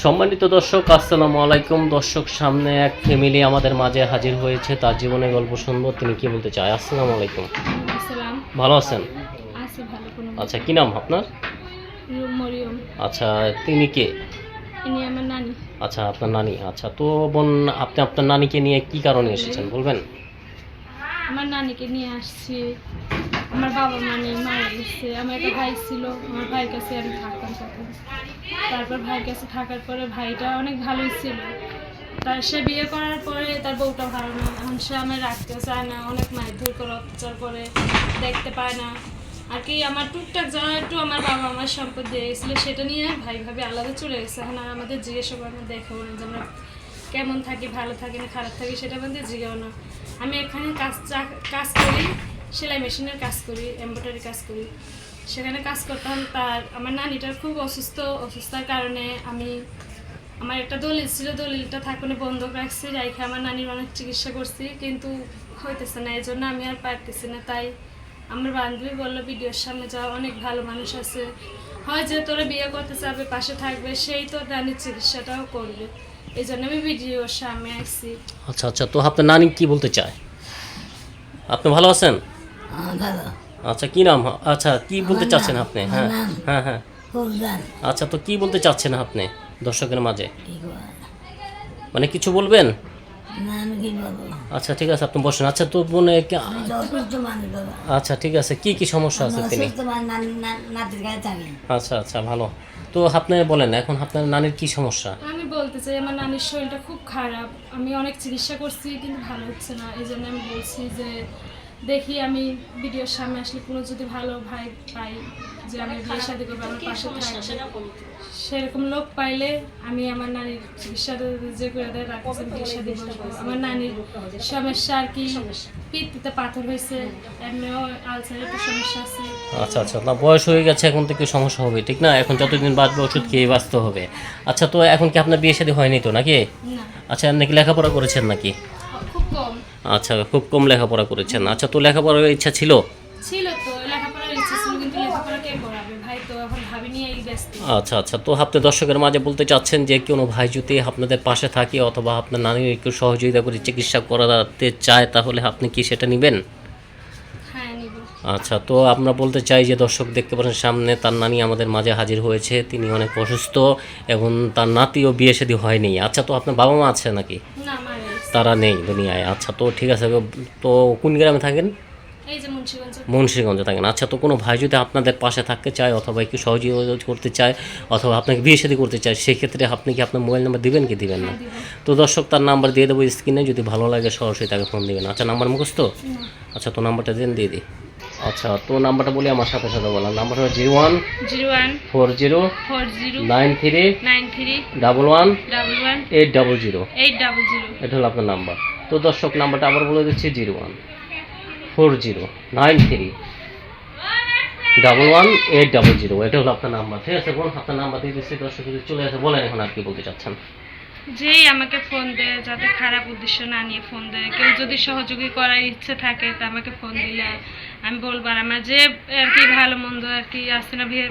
সম্মানিত দর্শক আসসালামু আলাইকুম। দর্শক সামনে এক ফ্যামিলি আমাদের মাঝে হাজির হয়েছে। তার জীবনের গল্প শুনব। তিনি কি বলতে চায়? আসসালামু আলাইকুম। ভালো আছেন? আচ্ছা কি নাম আপনার? আচ্ছা তিনি কে? আচ্ছা আপনার নানি। আচ্ছা তো বোন আপনি আপনার নানিকে নিয়ে কি কারণে এসেছেন? বলবেন। আমার নানিকে নিয়ে আসছি। আমার বাবা মা নেই মারা গেছে আমার একটা ভাই ছিল, আমার ভাইয়ের কাছে আমি থাকতাম তখন। তারপর ভাইয়ের কাছে থাকার পরে ভাইটা অনেক ভালোই ছিল। তার সে বিয়ে করার পরে তার বউটা ভালো না এখন সে আমার রাখতে চায় না, অনেক মারধর করে, অত্যাচার করে, দেখতে পায় না। আর কি, আমার টুকটাক যা একটু আমার বাবা আমার সম্পদ দিয়ে গেছিল, সেটা নিয়ে ভাই ভাবে আলাদা চলে গেছে। এখন আর আমাদের জিজ্ঞাসা করে না দেখেও না যে আমরা কেমন থাকি, ভালো থাকি না খারাপ থাকি, সেটা আমাদের জিজ্ঞাও না। আমি এখানে কাজ কাজ করি। সেলাই মেশিনের কাজ করি এমব্রয়ডারি কাজ করি। সেখানে কাজ করতাম তার, আমার নানিটার খুব অসুস্থ, অসুস্থতার কারণে আমি, আমার একটা দলিল ছিল, দলিলটা থাকুনে বন্ধক রাখছি রাইখে আমার নানির অনেক চিকিৎসা করছি, কিন্তু হইতেছে না এই জন্য আমি আর পারতেছি না। তাই আমার বান্ধবী বলল, ভিডিওর সামনে যাওয়া অনেক ভালো মানুষ আছে। হয় যে তোরা বিয়ে করতে চাবে পাশে থাকবে, সেই তো নানির চিকিৎসাটাও করবে। এই জন্য আমি ভিডিওর সামনে আসছি আচ্ছা আচ্ছা তো আপনার নানি কি বলতে চায়? আপনি ভালো আছেন? আচ্ছা কি নাম? আচ্ছা কি বলতে চাচ্ছেন আপনি? হ্যাঁ? হ্যাঁ হ্যাঁ। আচ্ছা তো কি বলতে চাচ্ছেন আপনি দর্শকের মাঝে? মানে কিছু বলবেন? আচ্ছা ঠিক আছে আপনি বসেন। আচ্ছা তো বোন আচ্ছা ঠিক আছে কি কি সমস্যা আছে তিনি? আচ্ছা আচ্ছা ভালো। তো আপনি বলেন এখন আপনার নানির কি সমস্যা? আমি বলতে চাই আমার নানির শরীরটা খুব খারাপ। আমি অনেক চিকিৎসা করছি কিন্তু ভালো হচ্ছে না। এই জন্য আমি বলছি যে দেখি আমি ভিডিওর সামনে আসলে কোনো যদি ভালো ভাই পাই যে আমি বিয়ে শাদি করব আমার পাশে থাকবে। সেরকম লোক পাইলে আমি আমার নানির চিকিৎসা যে করে দেয় তার কাছে বিয়ে শাদি করব। আমার নানির সমস্যা আর কি পিত্তিতে পাথর হয়েছে এমনিও আলসারের একটু সমস্যা আছে। আচ্ছা আচ্ছা না বয়স হয়ে গেছে এখন থেকে সমস্যা হবে ঠিক না? এখন যতদিন বাঁচবে ওষুধ খেয়ে বাঁচতে হবে। আচ্ছা তো এখন কি আপনার বিয়ে শাদী হয়নি তো নাকি? আচ্ছা আপনি কি লেখাপড়া করেছেন নাকি? খুব কম। আচ্ছা খুব কম লেখাপড়া করেছেন। আচ্ছা তো লেখাপড়ার ইচ্ছা ছিল? ছিল তো লেখাপড়ার ইচ্ছে ছিল কিন্তু লেখাপড়া কে করাবে? ভাই তো এখন ভাবি নিয়ে এই ব্যস্ত। আচ্ছা আচ্ছা তো আপনি দর্শকের মাঝে বলতে চাচ্ছেন যে কোনো ভাই যদি আপনাদের পাশে থাকে অথবা আপনার নানির একটু সহযোগিতা করে চিকিৎসা করাতে চায় তাহলে আপনি কি সেটা নেবেন? হ্যাঁ আচ্ছা তো আমরা বলতে চাই যে দর্শক দেখতে পাচ্ছেন সামনে তার নানি আমাদের মাঝে হাজির হয়েছে। তিনি অনেক অসুস্থ এবং তার নাতিও বিয়ে শাদী হয়নি। আচ্ছা তো আপনার বাবা মা আছে নাকি? না। তারা নেই দুনিয়ায়। আচ্ছা তো ঠিক আছে তো কোন গ্রামে থাকেন? মুন্সিগঞ্জ। থাকেন। আচ্ছা তো কোনো ভাই যদি আপনাদের পাশে থাকতে চায় অথবা একটু সহযোগিতা করতে চায় অথবা আপনাকে বিয়ে সাথে করতে চায় সেক্ষেত্রে আপনি কি আপনার মোবাইল নাম্বার দিবেন কি দিবেন না? তো দর্শক তার নাম্বার দিয়ে দেবো স্ক্রিনে যদি ভালো লাগে সরাসরি তাকে ফোন দিবেন। আচ্ছা নাম্বার মুখস্ত আচ্ছা তো নাম্বারটা দেন দিয়ে দিই। আচ্ছা তো নাম্বারটা বলি আমার সাথে সাথে বললাম নাম্বার হলো zero one zero one four zero four zero nine three nine three double one double one eight double zero. Eight double zero. এটা হলো আপনার নাম্বার। তো দর্শক নাম্বারটা আবার বলে দিচ্ছি zero one four zero nine three double one eight double zero. এটা হলো আপনার নাম্বার ঠিক আছে বোন? আপনার নাম্বার দিয়ে দিচ্ছি দর্শক যদি চলে আসে বলেন এখন আর কি বলতে চাচ্ছেন। যেই আমাকে ফোন দেয় যাতে খারাপ উদ্দেশ্য না নিয়ে ফোন দেয় কেউ যদি সহযোগী করার ইচ্ছে থাকে তা আমাকে ফোন দিলে আমি বলব আমার যে আর কি ভালো মন্দ আর কি আসছে না বিয়ে